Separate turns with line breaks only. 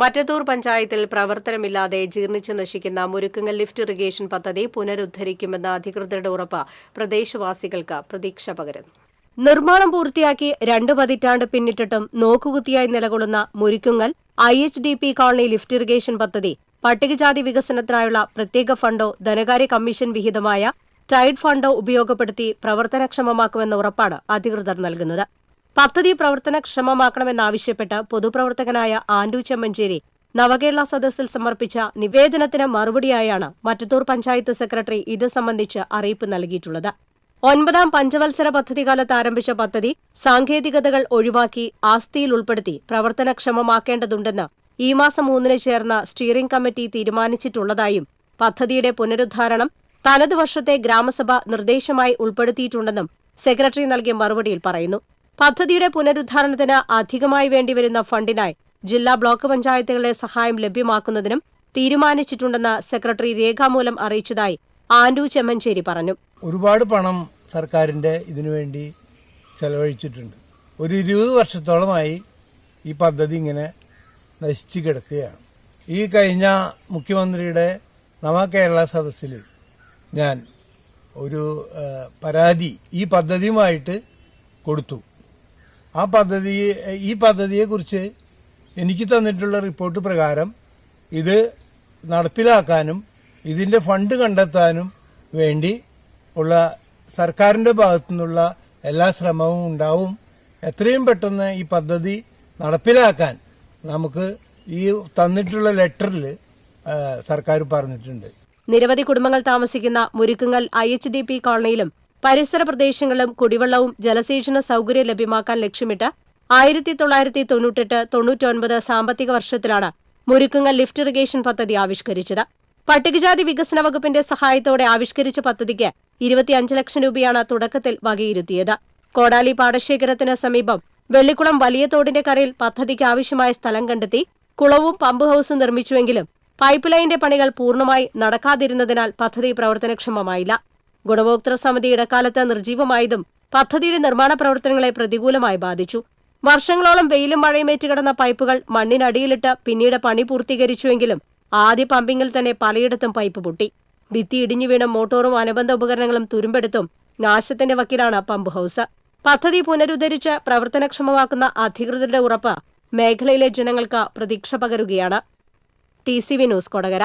മറ്റത്തൂർ പഞ്ചായത്തിൽ പ്രവർത്തനമില്ലാതെ ജീർണിച്ചു നശിക്കുന്ന Murukkungal lift irrigation പദ്ധതി പുനരുദ്ധരിക്കുമെന്ന അധികൃതരുടെ ഉറപ്പ് പ്രദേശവാസികൾക്ക് പ്രതീക്ഷ പകരുന്നു നിർമ്മാണം പൂർത്തിയാക്കി രണ്ടു പതിറ്റാണ്ട് പിന്നിട്ടിട്ടും നോക്കുകുത്തിയായി നിലകൊള്ളുന്ന Murukkungal I H D P colony lift irrigation പദ്ധതി പട്ടികജാതി വികസനത്തിനായുള്ള പ്രത്യേക ഫണ്ടോ ധനകാര്യ കമ്മീഷൻ വിഹിതമായ ടൈഡ് ഫണ്ടോ ഉപയോഗപ്പെടുത്തി പ്രവർത്തനക്ഷമമാക്കുമെന്ന ഉറപ്പാണ് അധികൃതർ നൽകുന്നത്. പദ്ധതി പ്രവർത്തനക്ഷമമാക്കണമെന്നാവശ്യപ്പെട്ട് പൊതുപ്രവർത്തകനായ ആൻഡു ചെമ്മഞ്ചേരി നവകേരള സദസ്സിൽ സമർപ്പിച്ച നിവേദനത്തിന് മറുപടിയായാണ് മറ്റത്തൂർ പഞ്ചായത്ത് സെക്രട്ടറി ഇത് സംബന്ധിച്ച് അറിയിപ്പ് നൽകിയിട്ടുള്ളത്. ഒൻപതാം പഞ്ചവത്സര പദ്ധതി കാലത്ത് ആരംഭിച്ച പദ്ധതി സാങ്കേതികതകൾ ഒഴിവാക്കി ആസ്തിയിൽ ഉൾപ്പെടുത്തി പ്രവർത്തനക്ഷമമാക്കേണ്ടതുണ്ടെന്ന് ഈ മാസം മൂന്നിന് ചേർന്ന സ്റ്റിയറിംഗ് കമ്മിറ്റി തീരുമാനിച്ചിട്ടുള്ളതായും പദ്ധതിയുടെ പുനരുദ്ധാരണം തനത് വർഷത്തെ ഗ്രാമസഭ നിർദ്ദേശമായി ഉൾപ്പെടുത്തിയിട്ടുണ്ടെന്നും സെക്രട്ടറി നൽകിയ മറുപടിയിൽ പറയുന്നു. പദ്ധതിയുടെ പുനരുദ്ധാരണത്തിന് അധികമായി വേണ്ടിവരുന്ന ഫണ്ടിനായി ജില്ലാ ബ്ലോക്ക് പഞ്ചായത്തുകളെ സഹായം ലഭ്യമാക്കുന്നതിനും തീരുമാനിച്ചിട്ടുണ്ടെന്ന് സെക്രട്ടറി രേഖാമൂലം അറിയിച്ചതായി ആൻഡു ചെമ്മഞ്ചേരി പറഞ്ഞു.
ഒരുപാട് പണം സർക്കാരിന്റെ ഇതിനുവേണ്ടി ചെലവഴിച്ചിട്ടുണ്ട്. ഒരു ഇരുപത് വർഷത്തോളമായി ഈ പദ്ധതി ഇങ്ങനെ നശിച്ചു കിടക്കുകയാണ്. ഈ കഴിഞ്ഞ മുഖ്യമന്ത്രിയുടെ നവകേരള സദസ്സിൽ ഞാൻ ഒരു പരാതി ഈ പദ്ധതിയുമായിട്ട് കൊടുത്തു. ആ പദ്ധതി ഈ പദ്ധതിയെക്കുറിച്ച് എനിക്ക് തന്നിട്ടുള്ള റിപ്പോർട്ട് പ്രകാരം ഇത് നടപ്പിലാക്കാനും ഇതിന്റെ ഫണ്ട് കണ്ടെത്താനും വേണ്ടി ഉള്ള സർക്കാരിന്റെ ഭാഗത്തു നിന്നുള്ള എല്ലാ ശ്രമവും ഉണ്ടാവും. എത്രയും പെട്ടെന്ന് ഈ പദ്ധതി നടപ്പിലാക്കാൻ നമുക്ക് ഈ തന്നിട്ടുള്ള ലെറ്ററിൽ സർക്കാർ പറഞ്ഞിട്ടുണ്ട്.
നിരവധി കുടുംബങ്ങൾ താമസിക്കുന്ന Murukkungal I H D P കോളനിയിലും പരിസര പ്രദേശങ്ങളും കുടിവെള്ളവും ജലസേചന സൗകര്യം ലഭ്യമാക്കാൻ ലക്ഷ്യമിട്ട് ആയിരത്തി തൊള്ളായിരത്തി തൊണ്ണൂറ്റെട്ട് തൊണ്ണൂറ്റൊൻപത് സാമ്പത്തിക വർഷത്തിലാണ് മുരുക്കുങ്ങൽ ലിഫ്റ്റ് ഇറിഗേഷൻ പദ്ധതി ആവിഷ്കരിച്ചത്. പട്ടികജാതി വികസന വകുപ്പിന്റെ സഹായത്തോടെ ആവിഷ്കരിച്ച പദ്ധതിക്ക് ഇരുപത്തിയഞ്ച് ലക്ഷം രൂപയാണ് തുടക്കത്തിൽ വകയിരുത്തിയത്. കോടാലി പാടശേഖരത്തിന് സമീപം വെള്ളിക്കുളം വലിയ തോടിന്റെ കരയിൽ പദ്ധതിക്ക് ആവശ്യമായ സ്ഥലം കണ്ടെത്തി കുളവും പമ്പ് ഹൌസും നിർമ്മിച്ചുവെങ്കിലും പൈപ്പ് ലൈന്റെ പണികൾ പൂർണമായി നടക്കാതിരുന്നതിനാൽ പദ്ധതി പ്രവർത്തനക്ഷമമായില്ല. ഗുണഭോക്തൃ സമിതി ഇടക്കാലത്ത് നിർജീവമായതും പദ്ധതിയുടെ നിർമ്മാണ പ്രവർത്തനങ്ങളെ പ്രതികൂലമായി ബാധിച്ചു. വർഷങ്ങളോളം വെയിലും മഴയും ഏറ്റുകിടന്ന പൈപ്പുകൾ മണ്ണിനടിയിലിട്ട് പിന്നീട് പണി പൂർത്തീകരിച്ചുവെങ്കിലും ആദ്യ പമ്പിങ്ങിൽ തന്നെ പലയിടത്തും പൈപ്പ് പൊട്ടി. ഭിത്തി ഇടിഞ്ഞു വീണ മോട്ടോറും അനുബന്ധ ഉപകരണങ്ങളും തുരുമ്പെടുത്തും നാശത്തിന്റെ വക്കിലാണ് പമ്പ് ഹൌസ്. പദ്ധതി പുനരുദ്ധരിച്ച് പ്രവർത്തനക്ഷമമാക്കുന്ന അധികൃതരുടെ ഉറപ്പ് മേഖലയിലെ ജനങ്ങൾക്ക് പ്രതീക്ഷ പകരുകയാണ്. T C V news Kodakara.